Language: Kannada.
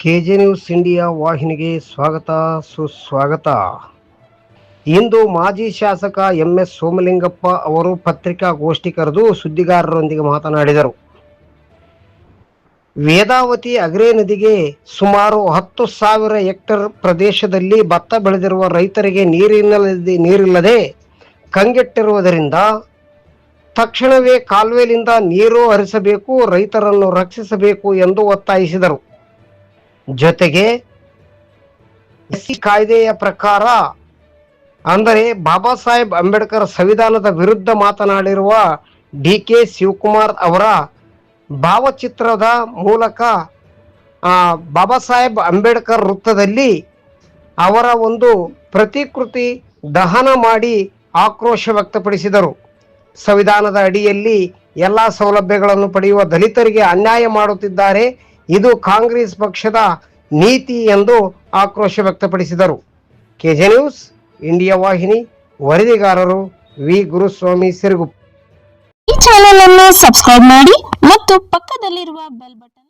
ಕೆಜೆ ನ್ಯೂಸ್ ಇಂಡಿಯಾ ವಾಹಿನಿಗೆ ಸ್ವಾಗತ, ಸುಸ್ವಾಗತ. ಇಂದು ಮಾಜಿ ಶಾಸಕ ಎಂ ಎಸ್ ಸೋಮಲಿಂಗಪ್ಪ ಅವರು ಪತ್ರಿಕಾಗೋಷ್ಠಿ ಕರೆದು ಸುದ್ದಿಗಾರರೊಂದಿಗೆ ಮಾತನಾಡಿದರು. ವೇದಾವತಿ ಅಗ್ರೇ ನದಿಗೆ ಸುಮಾರು ಹತ್ತು ಸಾವಿರ ಹೆಕ್ಟರ್ ಪ್ರದೇಶದಲ್ಲಿ ಭತ್ತ ಬೆಳೆದಿರುವ ರೈತರಿಗೆ ನೀರಿನಲ್ಲದೆ ನೀರಿಲ್ಲದೆ ಕಂಗೆಟ್ಟಿರುವುದರಿಂದ ತಕ್ಷಣವೇ ಕಾಲುವೆಲಿಂದ ನೀರು ಹರಿಸಬೇಕು, ರೈತರನ್ನು ರಕ್ಷಿಸಬೇಕು ಎಂದು ಒತ್ತಾಯಿಸಿದರು. ಜೊತೆಗೆ ಎಸ್ಸಿ ಕಾಯ್ದೆಯ ಪ್ರಕಾರ ಅಂದರೆ ಬಾಬಾ ಸಾಹೇಬ್ ಅಂಬೇಡ್ಕರ್ ಸಂವಿಧಾನದ ವಿರುದ್ಧ ಮಾತನಾಡಿರುವ ಡಿ ಕೆ ಶಿವಕುಮಾರ್ ಅವರ ಭಾವಚಿತ್ರದ ಮೂಲಕ ಬಾಬಾ ಸಾಹೇಬ್ ಅಂಬೇಡ್ಕರ್ ವೃತ್ತದಲ್ಲಿ ಅವರ ಒಂದು ಪ್ರತಿಕೃತಿ ದಹನ ಮಾಡಿ ಆಕ್ರೋಶ ವ್ಯಕ್ತಪಡಿಸಿದರು. ಸಂವಿಧಾನದ ಅಡಿಯಲ್ಲಿ ಎಲ್ಲ ಸೌಲಭ್ಯಗಳನ್ನು ಪಡೆಯುವ ದಲಿತರಿಗೆ ಅನ್ಯಾಯ ಮಾಡುತ್ತಿದ್ದಾರೆ. ಇದು ಕಾಂಗ್ರೆಸ್ ಪಕ್ಷದ ನೀತಿ ಎಂದು ಆಕ್ರೋಶ ವ್ಯಕ್ತಪಡಿಸಿದರು. ಕೆಜೆ ನ್ಯೂಸ್, ಇಂಡಿಯಾ ವಾಹಿನಿ, ವರದಿಗಾರರು ವಿ. ಗುರುಸ್ವಾಮಿ ಸಿರುಗುಪ್ಪ ಈ ಚಾನೆಲ್ ಅನ್ನು ಸಬ್ಸ್ಕ್ರೈಬ್ ಮಾಡಿ ಮತ್ತು ಪಕ್ಕದಲ್ಲಿರುವ ಬೆಲ್ ಬಟನ್